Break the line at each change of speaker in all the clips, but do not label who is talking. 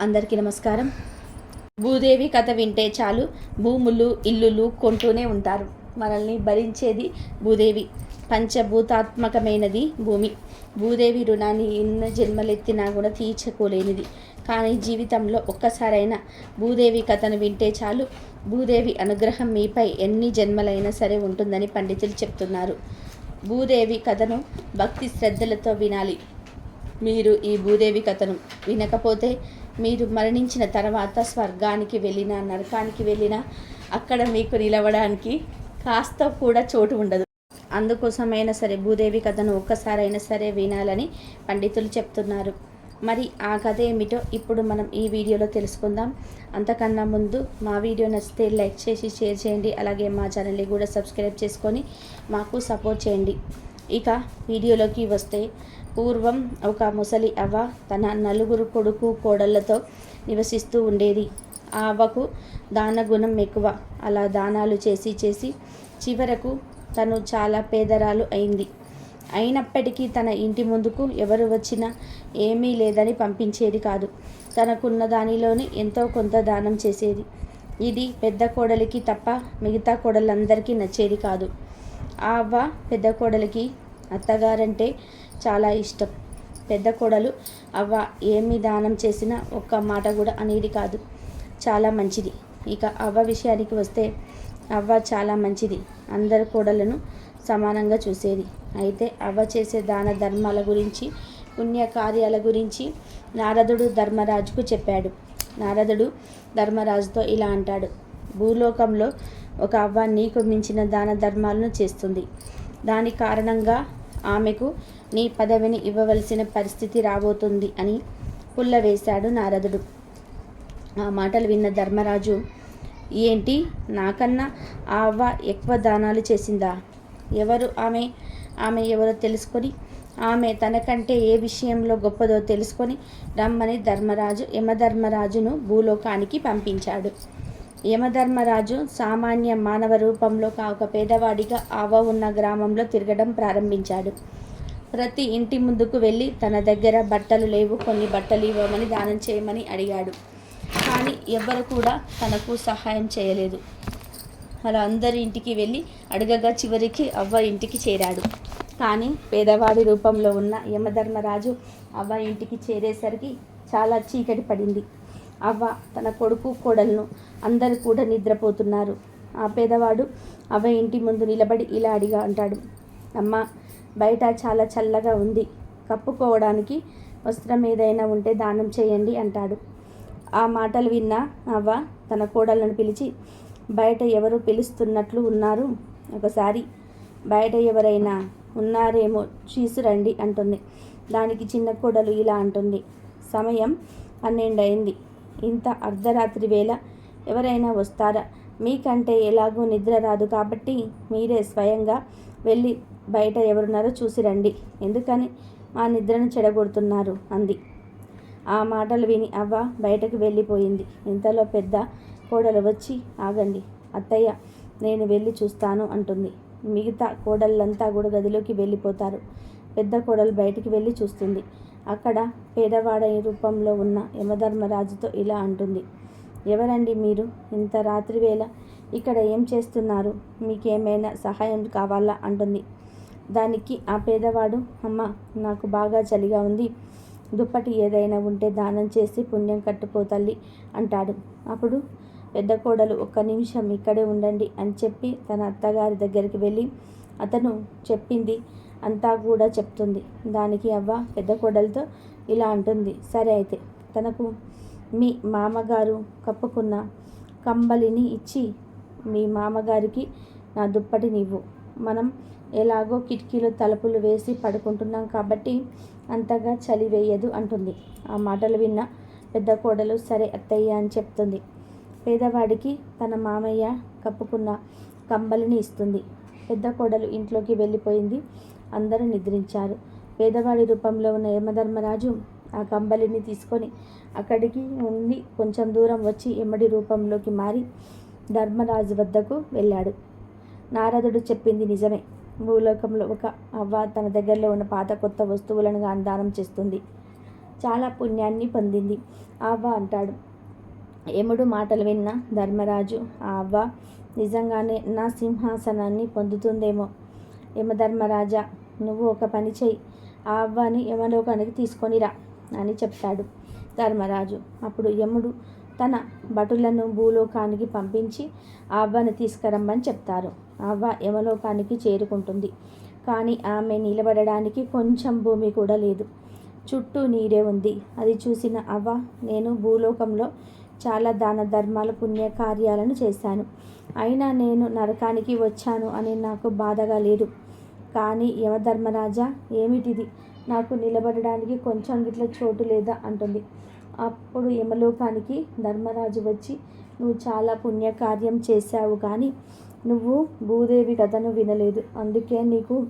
అందరికీ నమస్కారం. భూదేవి కథ వింటే చాలు. భూములు ఇల్లులు కొంటూనే ఉంటారు. మనల్ని భరించేది భూదేవి. పంచభూతాత్మకమైనది భూమి. భూదేవి రుణాన్ని ఎన్ని జన్మలెత్తినా కూడా తీర్చుకోలేనిది. కానీ జీవితంలో ఒక్కసారైనా భూదేవి కథను వింటే చాలు. భూదేవి అనుగ్రహం మీపై ఎన్ని జన్మలైనా సరే ఉంటుందని పండితులు చెప్తున్నారు. భూదేవి కథను భక్తి శ్రద్ధలతో వినాలి. మీరు ఈ భూదేవి కథను వినకపోతే మీరు మరణించిన తర్వాత స్వర్గానికి వెళ్ళినా నరకానికి వెళ్ళినా అక్కడ మీకు నిలవడానికి కాస్త కూడా చోటు ఉండదు. అందుకోసమైనా సరే భూదేవి కథను ఒక్కసారైనా సరే వినాలని పండితులు చెప్తున్నారు. మరి ఆ కథ ఏమిటో ఇప్పుడు మనం ఈ వీడియోలో తెలుసుకుందాం. అంతకన్నా ముందు మా వీడియో నచ్చితే లైక్ చేసి షేర్ చేయండి. అలాగే మా ఛానల్ని కూడా సబ్స్క్రైబ్ చేసుకొని మాకు సపోర్ట్ చేయండి. ఇక వీడియోలోకి వస్తే పూర్వం ఒక ముసలి అవ్వ తన నలుగురు కొడుకు కోడళ్ళతో నివసిస్తూ ఉండేది. ఆ అవ్వకు దాన గుణం ఎక్కువ. అలా దానాలు చేసి చేసి చివరకు తను చాలా పేదరాలు అయింది. అయినప్పటికీ తన ఇంటి ముందుకు ఎవరు వచ్చినా ఏమీ లేదని పంపించేది కాదు. తనకున్న దానిలోని ఎంతో కొంత దానం చేసేది. ఇది పెద్ద కోడలికి తప్ప మిగతా కోడలందరికీ నచ్చేది కాదు. ఆ అవ్వ పెద్ద కోడలికి అత్తగారంటే చాలా ఇష్టం. పెద్ద కోడలు అవ్వ ఏమి దానం చేసినా ఒక్క మాట కూడా అనేది కాదు. చాలా మంచిది. ఇక అవ్వ విషయానికి వస్తే అవ్వ చాలా మంచిది. అందరి కోడలను సమానంగా చూసేది. అయితే అవ్వ చేసే దాన ధర్మాల గురించి పుణ్య కార్యాల గురించి నారదుడు ధర్మరాజుకు చెప్పాడు. నారదుడు ధర్మరాజుతో ఇలా అంటాడు. భూలోకంలో ఒక అవ్వ నీకు మించిన దాన ధర్మాలను చేస్తుంది. దాని కారణంగా ఆమెకు నీ పదవిని ఇవ్వవలసిన పరిస్థితి రాబోతుంది అని పుల్లవేశాడు నారదుడు. ఆ మాటలు విన్న ధర్మరాజు ఏంటి? నాకన్నా ఆ అవ్వ ఎక్కువ దానాలు చేసిందా? ఎవరు ఆమె? ఆమె ఎవరో తెలుసుకొని ఆమె తనకంటే ఏ విషయంలో గొప్పదో తెలుసుకొని రమ్మని ధర్మరాజు యమధర్మరాజును భూలోకానికి పంపించాడు. యమధర్మరాజు సామాన్య మానవ రూపంలో కాక పేదవాడిగా ఆవ ఉన్న గ్రామంలో తిరగడం ప్రారంభించాడు. ప్రతి ఇంటి ముందుకు వెళ్ళి తన దగ్గర బట్టలు లేవు కొన్ని బట్టలు ఇవ్వమని దానం చేయమని అడిగాడు. కానీ ఎవ్వరు కూడా తనకు సహాయం చేయలేదు. అలా అందరి ఇంటికి వెళ్ళి అడగగా చివరికి అవ్వ ఇంటికి చేరాడు. కానీ పేదవాడి రూపంలో ఉన్న యమధర్మరాజు అవ్వ ఇంటికి చేరేసరికి చాలా చీకటి పడింది. అవ్వ తన కొడుకు కోడలను అందరూ కూడా నిద్రపోతున్నారు. ఆ పేదవాడు అవ్వ ఇంటి ముందు నిలబడి ఇలా అడిగా అంటాడు. అమ్మ బయట చాలా చల్లగా ఉంది. కప్పుకోవడానికి వస్త్రం ఏదైనా ఉంటే దానం చేయండి అంటాడు. ఆ మాటలు విన్న అవ్వ తన కోడలను పిలిచి బయట ఎవరు పిలుస్తున్నట్లు ఉన్నారు? ఒకసారి బయట ఎవరైనా ఉన్నారేమో చీసురండి అంటుంది. దానికి చిన్న కోడలు ఇలా అంటుంది. సమయం పన్నెండు అయింది ఇంత అర్ధరాత్రి వేళ ఎవరైనా వస్తారా? మీకంటే ఎలాగో నిద్ర రాదు కాబట్టి మీరే స్వయంగా వెళ్ళి బయట ఎవరున్నారో చూసి రండి. ఎందుకని? మా నిద్రను చెడగొడుతున్నారు అంది. ఆ మాటలు విని అవ్వ బయటకు వెళ్ళిపోయింది. ఇంతలో పెద్ద కోడలు వచ్చి ఆగండి అత్తయ్య నేను వెళ్ళి చూస్తాను అంటుంది. మిగతా కోడళ్ళంతా కూడా గదిలోకి వెళ్ళిపోతారు. పెద్ద కోడలు బయటికి వెళ్ళి చూస్తుంది. అక్కడ పేదవాడ రూపంలో ఉన్న యమధర్మరాజుతో ఇలా అంటుంది. ఎవరండి మీరు? ఇంత రాత్రి వేళ ఇక్కడ ఏం చేస్తున్నారు? మీకేమైనా సహాయం కావాలా? అంటుంది. దానికి ఆ పేదవాడు అమ్మ నాకు బాగా చలిగా ఉంది. దుప్పటి ఏదైనా ఉంటే దానం చేసి పుణ్యం కట్టుపోతల్లి అంటాడు. అప్పుడు పెద్ద కోడలు ఒక్క నిమిషం ఇక్కడే ఉండండి అని చెప్పి తన అత్తగారి దగ్గరికి వెళ్ళి అతను చెప్పింది. అంతా కూడా చెప్తుంది. దానికి అవ్వ పెద్ద కోడలతో ఇలా అంటుంది. సరే అయితే తనకు మీ మామగారు కప్పుకున్న కంబలిని ఇచ్చి మీ మామగారికి నా దుప్పటినివ్వు మనం ఎలాగో కిటికీలో తలుపులు వేసి పడుకుంటున్నాం కాబట్టి అంతగా చలి వేయదు అంటుంది. ఆ మాటలు విన్న పెద్ద కోడలు సరే అత్తయ్య అని చెప్తుంది. పేదవాడికి తన మామయ్య కప్పుకున్న కంబలిని ఇస్తుంది. పెద్ద కోడలు ఇంట్లోకి వెళ్ళిపోయింది. అందరూ నిద్రించారు. పేదవాడి రూపంలో ఉన్న యమధర్మరాజు ఆ కంబలిని తీసుకొని అక్కడికి ఉండి కొంచెం దూరం వచ్చి ఎమ్మడి రూపంలోకి మారి ధర్మరాజు వద్దకు వెళ్ళాడు. నారదుడు చెప్పింది నిజమే. భూలోకంలో ఒక అవ్వ తన దగ్గరలో ఉన్న పాత కొత్త వస్తువులను దానం చేస్తుంది. చాలా పుణ్యాన్ని పొందింది. అవ్వ అంటాడు యముడు మాటలు విన్న ధర్మరాజు ఆ అవ్వ నిజంగానే నా సింహాసనాన్ని పొందుతుందేమో. యమధర్మరాజా నువ్వు ఒక పని చెయ్యి. ఆ అవ్వని యమలోకానికి తీసుకొనిరా అని చెప్తాడు ధర్మరాజు. అప్పుడు యముడు తన భటులను భూలోకానికి పంపించి ఆ అవ్వను తీసుకురమ్మని చెప్తారు. అవ్వ యమలోకానికి చేరుకుంటుంది. కానీ ఆమె నిలబడడానికి కొంచెం భూమి కూడా లేదు. చుట్టూ నీరే ఉంది. అది చూసిన అవ్వ నేను భూలోకంలో చాలా దాన ధర్మాలు పుణ్యకార్యాలను చేశాను. అయినా నేను నరకానికి వచ్చాను అని నాకు బాధగా లేదు. కానీ యమధర్మరాజా ఏమిటిది? నాకు నిలబడడానికి కొంచెం గిట్ల చోటు లేదా? అంటుంది. అప్పుడు యమలోకానికి ధర్మరాజు వచ్చి నువ్వు చాలా పుణ్యకార్యం చేశావు కానీ నువ్వు భూదేవి కథను వినలేదు. అందుకే నీకు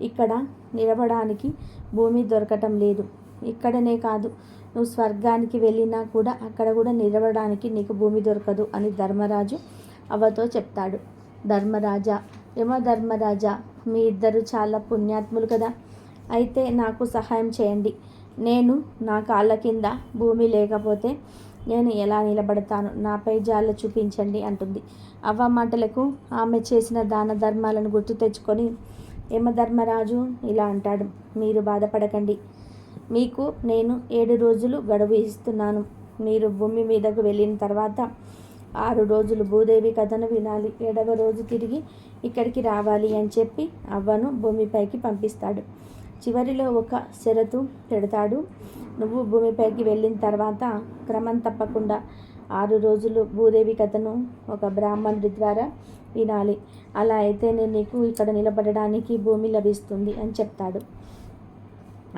ఇక్కడ నిలబడానికి భూమి దొరకటం లేదు. ఇక్కడనే కాదు నువ్వు స్వర్గానికి వెళ్ళినా కూడా అక్కడ కూడా నిలబడడానికి నీకు భూమి దొరకదు అని ధర్మరాజు అవతో చెప్తాడు. ధర్మరాజా యమధర్మరాజా మీ ఇద్దరు చాలా పుణ్యాత్ములు కదా. అయితే నాకు సహాయం చేయండి. నేను నా కాళ్ళ కింద భూమి లేకపోతే నేను ఎలా నిలబడతాను? నాపై జాల చూపించండి అంటుంది. అవ్వ మాటలకు ఆమె చేసిన దాన ధర్మాలను గుర్తు తెచ్చుకొని యమధర్మరాజు ఇలా అంటాడు. మీరు బాధపడకండి. మీకు నేను ఏడు రోజులు గడువు ఇస్తున్నాను. మీరు భూమి మీదకు వెళ్ళిన తర్వాత ఆరు రోజులు భూదేవి కథను వినాలి. ఏడవ రోజు తిరిగి ఇక్కడికి రావాలి అని చెప్పి అవ్వను భూమిపైకి పంపిస్తాడు. చివరిలో ఒక షరతు పెడతాడు. నువ్వు భూమిపైకి వెళ్ళిన తర్వాత క్రమం తప్పకుండా ఆరు రోజులు భూదేవి కథను ఒక బ్రాహ్మణుడి ద్వారా వినాలి. అలా అయితేనే నీకు ఇక్కడ నిలబడడానికి భూమి లభిస్తుంది అని చెప్తాడు.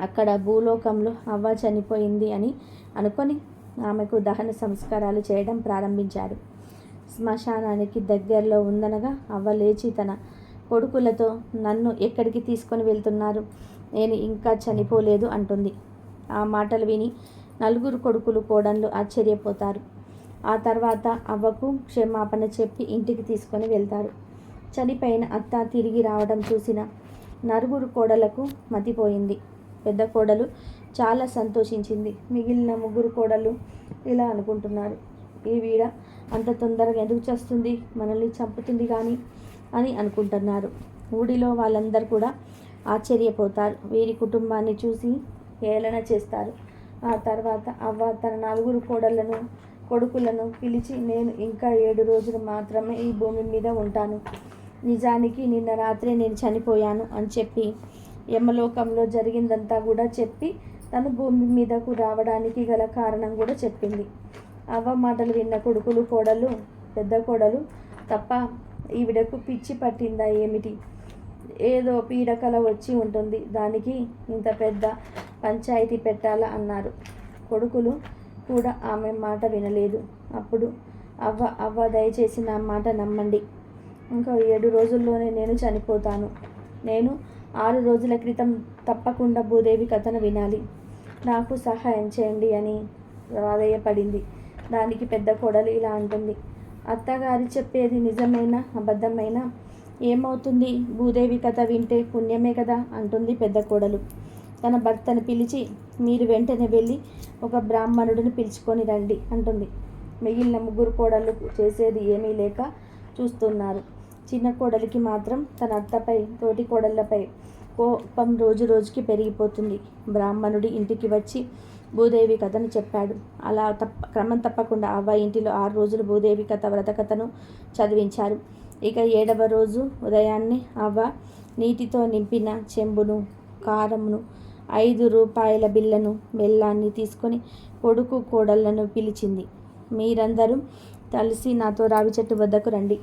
అక్కడ భూలోకంలో అవ్వ చనిపోయింది అని అనుకొని ఆమెకు దహన సంస్కారాలు చేయడం ప్రారంభించాడు. శ్మశానానికి దగ్గరలో ఉందనగా అవ్వ లేచి తన కొడుకులతో నన్ను ఎక్కడికి తీసుకొని వెళ్తున్నారు? నేను ఇంకా చనిపోలేదు అంటుంది. ఆ మాటలు విని నలుగురు కొడుకులు కోడన్లు ఆశ్చర్యపోతారు. ఆ తర్వాత అవ్వకు క్షమాపణ చెప్పి ఇంటికి తీసుకొని వెళ్తారు. చనిపోయిన అత్త తిరిగి రావడం చూసిన నలుగురు కోడలకు మతిపోయింది. పెద్ద కోడలు చాలా సంతోషించింది. మిగిలిన ముగ్గురు కోడలు ఇలా అనుకుంటున్నారు. ఈ వీడ అంత తొందరగా ఎందుకు చేస్తుంది? మనల్ని చంపుతుంది కానీ అని అనుకుంటున్నారు. ఊడిలో వాళ్ళందరూ కూడా ఆశ్చర్యపోతారు. వీరి కుటుంబాన్ని చూసి ఏలన చేస్తారు. ఆ తర్వాత అవ్వ తన నలుగురు కోడళ్ళను కొడుకులను పిలిచి నేను ఇంకా ఏడు రోజులు మాత్రమే ఈ భూమి మీద ఉంటాను. నిజానికి నిన్న రాత్రి నేను చనిపోయాను అని చెప్పి యమలోకంలో జరిగిందంతా కూడా చెప్పి తను భూమి మీదకు రావడానికి గల కారణం కూడా చెప్పింది. అవ్వ మాటలు విన్న కొడుకులు కోడలు పెద్ద కోడలు తప్ప ఈవిడకు పిచ్చి పట్టిందా ఏమిటి? ఏదో పీడకల వచ్చి ఉంటుంది. దానికి ఇంత పెద్ద పంచాయతీ పెట్టాలా అన్నారు. కొడుకులు కూడా ఆమె మాట వినలేదు. అప్పుడు అవ్వ అవ్వ దయచేసి నా మాట నమ్మండి. ఇంకా ఏడు రోజుల్లోనే నేను చనిపోతాను. నేను ఆరు రోజుల క్రితం తప్పకుండా భూదేవి కథను వినాలి. నాకు సహాయం చేయండి అని ప్రాధేయపడింది దానికి పెద్ద కొడలు ఇలా అంటుంది. అత్తగారి చెప్పేది నిజమైన అబద్ధమైన? ఏమవుతుంది? భూదేవి కథ వింటే పుణ్యమే కదా అంటుంది పెద్ద కోడలు. తన భర్తను పిలిచి మీరు వెంటనే వెళ్ళి ఒక బ్రాహ్మణుడిని పిలుచుకొని రండి అంటుంది. మిగిలిన ముగ్గురు కోడళ్ళు చేసేది ఏమీ లేక చూస్తున్నారు. చిన్న కోడలికి మాత్రం తన అత్తపై తోటి కోడళ్ళపై కోపం రోజు రోజుకి పెరిగిపోతుంది. బ్రాహ్మణుడి ఇంటికి వచ్చి భూదేవి కథను చెప్పాడు. అలా తప్ప క్రమం తప్పకుండా అవ్వ ఇంటిలో ఆరు రోజులు భూదేవి కథ వ్రత కథను చదివించారు. ఇక ఏడవ రోజు ఉదయాన్నే అవ్వ నీటితో నింపిన చెంబును కారమును ఐదు రూపాయల బిల్లను బెల్లాన్ని తీసుకొని కొడుకు కోడళ్ళను పిలిచింది. మీరందరూ కలిసి నాతో రావి చెట్టు వద్దకు రండి.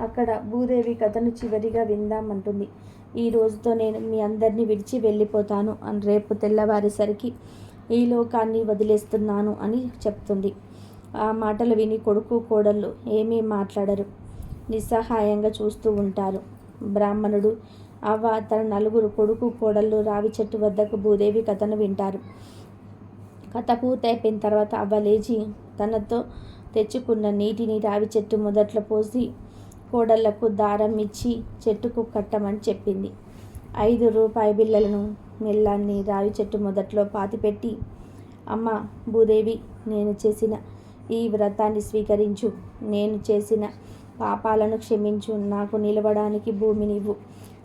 అక్కడ భూదేవి కథను చివరిగా విందామంటుంది. ఈ రోజుతో నేను మీ అందరినీ విడిచి వెళ్ళిపోతాను అని రేపు తెల్లవారేసరికి ఈ లోకాన్ని వదిలేస్తున్నాను అని చెప్తుంది. ఆ మాటలు విని కొడుకు కోడళ్ళు ఏమీ మాట్లాడరు. నిస్సహాయంగా చూస్తూ ఉంటారు. బ్రాహ్మణుడు అవ్వ తన నలుగురు కొడుకు కోడళ్ళు రావి చెట్టు వద్దకు భూదేవి కథను వింటారు. కథ పూర్తయిపోయిన తర్వాత అవ్వ లేచి తనతో తెచ్చుకున్న నీటిని రావి చెట్టు మొదట్లో పోసి కోడళ్ళకు దారం ఇచ్చి చెట్టుకు కట్టమని చెప్పింది. ఐదు రూపాయి బిళ్ళలను మెల్లాన్ని రావి చెట్టు మొదట్లో పాతిపెట్టి అమ్మ భూదేవి నేను చేసిన ఈ వ్రతాన్ని స్వీకరించు. నేను చేసిన పాపాలను క్షమించు. నాకు నిలవడానికి భూమినివ్వు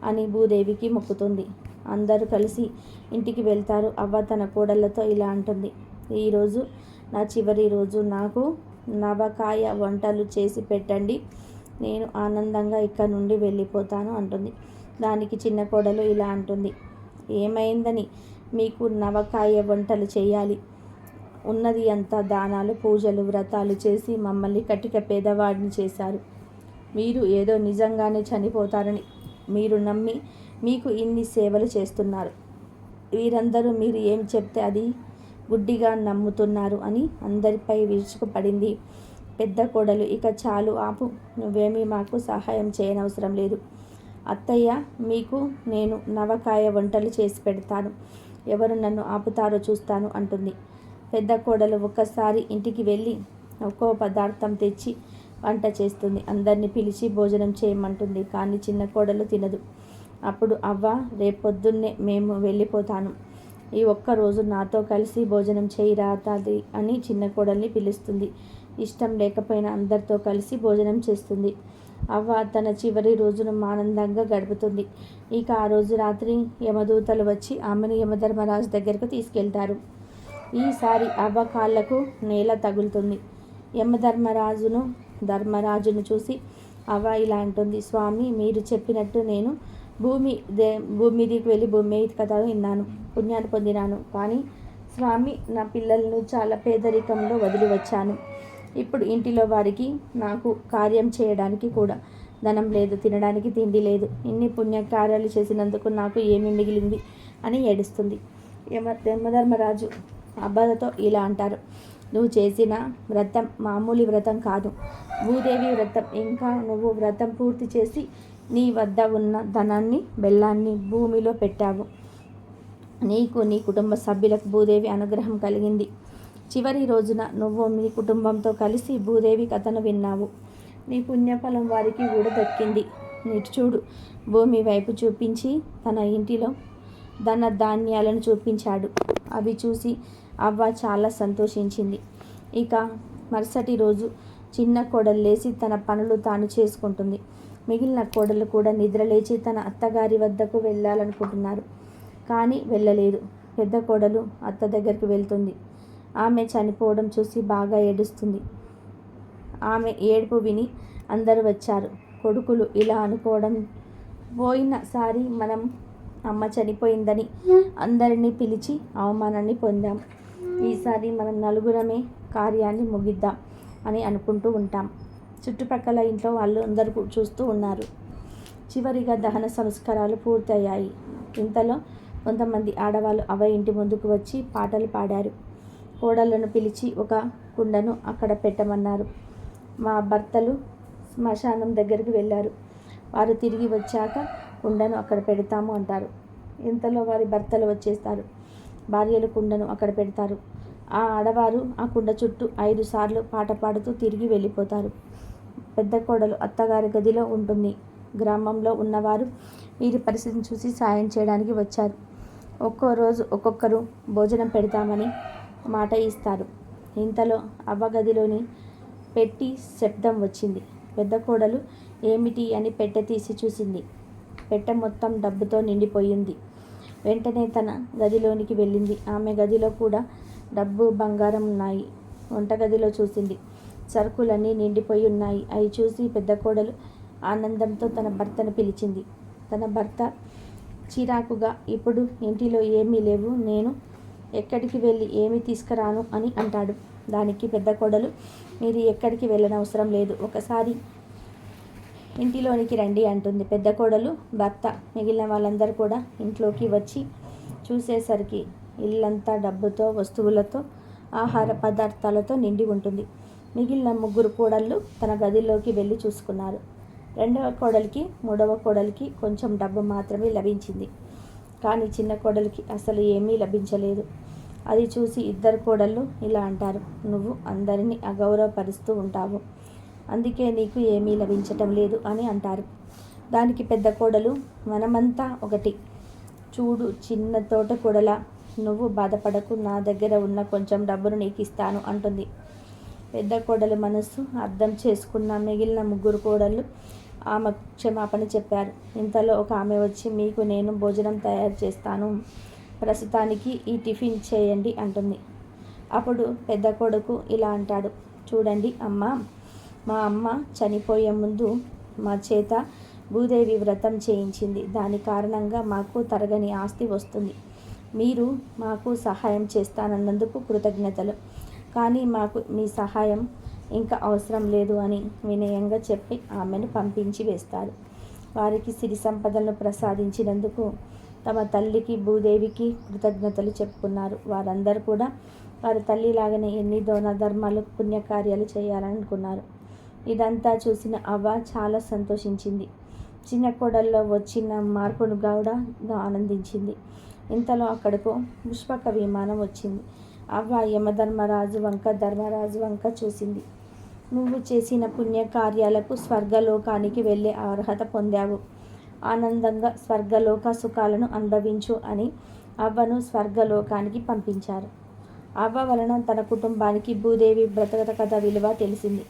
అని భూదేవికి మొక్కుతుంది. అందరూ కలిసి ఇంటికి వెళ్తారు. అవ్వ తన కోడళ్ళతో ఇలా అంటుంది. ఈరోజు నా చివరి రోజు. నాకు నవకాయ వంటలు చేసి పెట్టండి. నేను ఆనందంగా ఇక్కడ నుండి వెళ్ళిపోతాను అంటుంది. దానికి చిన్న కోడలు ఇలా అంటుంది. ఏమైందని మీకు నవకాయ వంటలు చేయాలి. ఉన్నది అంతా దానాలు పూజలు వ్రతాలు చేసి మమ్మల్ని కటిక పేదవాడిని చేశారు. మీరు ఏదో నిజంగానే చనిపోతారని మీరు నమ్మి మీకు ఇన్ని సేవలు చేస్తున్నారు. వీరందరూ మీరు ఏం చెప్తే అది గుడ్డిగా నమ్ముతున్నారు అని అందరిపై విరుచుకుపడింది. పెద్ద కోడలు. ఇక చాలు ఆపు. నువ్వేమీ మాకు సహాయం చేయనవసరం లేదు. అత్తయ్య మీకు నేను నవకాయ వంటలు చేసి పెడతాను. ఎవరు నన్ను ఆపుతారో చూస్తాను అంటుంది. పెద్ద కోడలు ఒక్కసారి ఇంటికి వెళ్ళి ఒక్కో పదార్థం తెచ్చి వంట చేస్తుంది. అందరినీ పిలిచి భోజనం చేయమంటుంది. కానీ చిన్న కోడలు తినదు. అప్పుడు అవ్వ రేపొద్దున్నే మేము వెళ్ళిపోతాను. ఈ ఒక్క రోజు నాతో కలిసి భోజనం చేయి రాతాది అని చిన్న కోడల్ని పిలుస్తుంది. ఇష్టం లేకపోయినా అందరితో కలిసి భోజనం చేస్తుంది. అవ్వ తన చివరి రోజును ఆనందంగా గడుపుతుంది. ఇక ఆ రోజు రాత్రి యమదూతలు వచ్చి ఆమెను యమధర్మరాజు దగ్గరకు తీసుకెళ్తారు. ఈసారి అవ్వ కాళ్ళకు నేల తగులుతుంది. యమధర్మరాజును ధర్మరాజును చూసి అవ్వ ఇలా అంటుంది స్వామి మీరు చెప్పినట్టు నేను భూమి దే భూమి మీదకి వెళ్ళి భూమి మీద కథ విన్నాను పుణ్యాన్ని పొందినాను. కానీ స్వామి నా పిల్లలను చాలా పేదరికంలో వదిలి వచ్చాను ఇప్పుడు ఇంటిలో వారికి నాకు కార్యం చేయడానికి కూడా ధనం లేదు తినడానికి తిండి లేదు. ఇన్ని పుణ్యకార్యాలు చేసినందుకు నాకు ఏమి మిగిలింది అని ఏడుస్తుంది. యమ యమధర్మరాజు అబ్బాలతో ఇలా అంటారు. నువ్వు చేసిన వ్రతం మామూలు వ్రతం కాదు. భూదేవి వ్రతం. ఇంకా నువ్వు వ్రతం పూర్తి చేసి నీ వద్ద ఉన్న ధనాన్ని బెల్లాన్ని భూమిలో పెట్టావు. నీకు నీ కుటుంబ సభ్యులకు భూదేవి అనుగ్రహం కలిగింది. చివరి రోజున నువ్వు మీ కుటుంబంతో కలిసి భూదేవి కథను విన్నావు. నీ పుణ్యఫలం వారికి కూడా దక్కింది నీటి చూడు భూమి వైపు చూపించి తన ఇంటిలో ధన ధాన్యాలను చూపించాడు. అవి చూసి అవ్వ చాలా సంతోషించింది. ఇక మరుసటి రోజు చిన్న కోడలు లేచి తన పనులు తాను చేసుకుంటుంది. మిగిలిన కోడలు కూడా నిద్రలేచి తన అత్తగారి వద్దకు వెళ్ళాలనుకుంటున్నారు. కానీ వెళ్ళలేదు. పెద్ద కోడలు అత్త దగ్గరికి వెళ్తుంది. ఆమె చనిపోవడం చూసి బాగా ఏడుస్తుంది. ఆమె ఏడుపు విని అందరూ వచ్చారు. కొడుకులు ఇలా అనుకోవడం పోయినసారి మనం అమ్మ చనిపోయిందని అందరినీ పిలిచి అవమానాన్ని పొందాం. ఈసారి మనం నలుగురమే కార్యాన్ని ముగిద్దాం అని అనుకుంటూ ఉంటాం. చుట్టుపక్కల ఇంట్లో వాళ్ళు అందరూ చూస్తూ ఉన్నారు. చివరిగా దహన సంస్కారాలు పూర్తయ్యాయి. ఇంతలో కొంతమంది ఆడవాళ్ళు అవ ఇంటి ముందుకు వచ్చి పాటలు పాడారు. కోడలను పిలిచి ఒక కుండను అక్కడ పెట్టమన్నారు. మా భర్తలు శ్మశానం దగ్గరికి వెళ్ళారు. వారు తిరిగి వచ్చాక కుండను అక్కడ పెడతాము అంటారు. ఇంతలో వారి భర్తలు వచ్చేస్తారు. భార్యలు కుండను అక్కడ పెడతారు. ఆ ఆడవారు ఆ కుండ చుట్టూ ఐదు సార్లు పాట పాడుతూ తిరిగి వెళ్ళిపోతారు. పెద్ద కోడలు అత్తగారి గదిలో ఉంటుంది. గ్రామంలో ఉన్నవారు వీరి పరిస్థితిని చూసి సాయం చేయడానికి వచ్చారు. ఒక్కో రోజు ఒక్కొక్కరు భోజనం పెడతామని మాట ఇస్తారు. ఇంతలో అవ్వగదిలోని పెట్టి శబ్దం వచ్చింది. పెద్ద కోడలు ఏమిటి అని పెట్టె తీసి చూసింది. పెట్టె మొత్తం డబ్బుతో నిండిపోయింది. వెంటనే తన గదిలోనికి వెళ్ళింది. ఆమె గదిలో కూడా డబ్బు బంగారం ఉన్నాయి. వంటగదిలో చూసింది. సరుకులన్నీ నిండిపోయి ఉన్నాయి. అవి చూసి పెద్ద కోడలు ఆనందంతో తన భర్తను పిలిచింది. తన భర్త చిరాకుగా ఇప్పుడు ఇంటిలో ఏమీ లేవు. నేను ఎక్కడికి వెళ్ళి ఏమి తీసుకురాను అని అంటాడు. దానికి పెద్ద కోడలు మీరు ఎక్కడికి వెళ్ళనవసరం లేదు ఒకసారి ఇంటిలోనికి రండి అంటుంది. పెద్ద కోడలు భర్త మిగిలిన వాళ్ళందరూ కూడా ఇంట్లోకి వచ్చి చూసేసరికి ఇల్లంతా డబ్బుతో వస్తువులతో ఆహార పదార్థాలతో నిండి ఉంటుంది. మిగిలిన ముగ్గురు కోడళ్ళు తన గదిలోకి వెళ్ళి చూసుకున్నారు. రెండవ కోడలికి మూడవ కోడలికి కొంచెం డబ్బు మాత్రమే లభించింది. కానీ చిన్న కోడలికి అసలు ఏమీ లభించలేదు. అది చూసి ఇద్దరు కోడళ్ళు ఇలా అంటారు నువ్వు అందరినీ అగౌరవపరుస్తూ ఉంటావు. అందుకే నీకు ఏమీ లభించటం లేదు అని అంటారు. దానికి పెద్ద కోడలు మనమంతా ఒకటి. చూడు చిన్న తోట కోడల నువ్వు బాధపడకు నా దగ్గర ఉన్న కొంచెం డబ్బును నీకు ఇస్తాను అంటుంది. పెద్ద కోడలు మనస్సు అర్థం చేసుకున్న మిగిలిన ముగ్గురు కోడళ్ళు ఆమె క్షమాపణ చెప్పారు. ఇంతలో ఒక ఆమె వచ్చి మీకు నేను భోజనం తయారు చేస్తాను. ప్రస్తుతానికి ఈ టిఫిన్ చేయండి అంటుంది. అప్పుడు పెద్ద కొడుకు ఇలా అంటాడు. చూడండి అమ్మ మా అమ్మ చనిపోయే ముందు మా చేత భూదేవి వ్రతం చేయించింది. దాని కారణంగా మాకు తరగని ఆస్తి వస్తుంది. మీరు మాకు సహాయం చేస్తానన్నందుకు కృతజ్ఞతలు. కానీ మాకు మీ సహాయం ఇంకా అవసరం లేదు అని వినయంగా చెప్పి ఆమెను పంపించి వేస్తారు. వారికి సిరి సంపదలను ప్రసాదించినందుకు తమ తల్లికి భూదేవికి కృతజ్ఞతలు చెప్పుకున్నారు. వారందరూ కూడా వారి తల్లిలాగానే ఎన్ని దోన ధర్మాలు పుణ్యకార్యాలు చేయాలనుకున్నారు. ఇదంతా చూసిన అవ్వ చాలా సంతోషించింది. చిన్న కోడల్లో వచ్చిన మార్పును గౌడ ఆనందించింది. ఇంతలో అక్కడకు పుష్పక విమానం వచ్చింది. అవ్వ యమధర్మరాజు వంక ధర్మరాజు వంక చూసింది. నువ్వు చేసిన పుణ్యకార్యాలకు స్వర్గలోకానికి వెళ్ళే అర్హత పొందావు. ఆనందంగా స్వర్గలోక సుఖాలను అనుభవించు అని అవ్వను స్వర్గలోకానికి పంపించారు. అవ్వ వలన తన కుటుంబానికి భూదేవి బ్రతకత కథ విలువ తెలిసింది.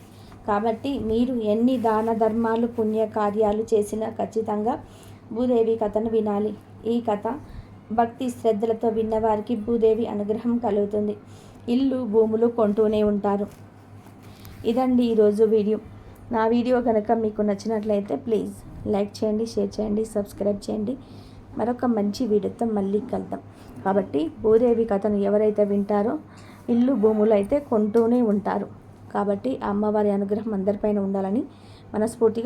కాబట్టి మీరు ఎన్ని దాన ధర్మాలు పుణ్యకార్యాలు చేసినా ఖచ్చితంగా భూదేవి కథను వినాలి. ఈ కథ భక్తి శ్రద్ధలతో విన్నవారికి భూదేవి అనుగ్రహం కలుగుతుంది. ఇల్లు భూములు కొంటూనే ఉంటారు. ఇదండి ఈరోజు వీడియో. నా వీడియో కనుక మీకు నచ్చినట్లయితే ప్లీజ్ లైక్ చేయండి షేర్ చేయండి సబ్స్క్రైబ్ చేయండి. మరొక మంచి వీడియోతో మళ్ళీ కలుద్దాం. కాబట్టి భూదేవి కథను ఎవరైతే వింటారో ఇల్లు భూములు అయితే కొంటూనే ఉంటారు. కాబట్టి అమ్మవారి అనుగ్రహం అందరిపైన ఉండాలని మనస్ఫూర్తిగా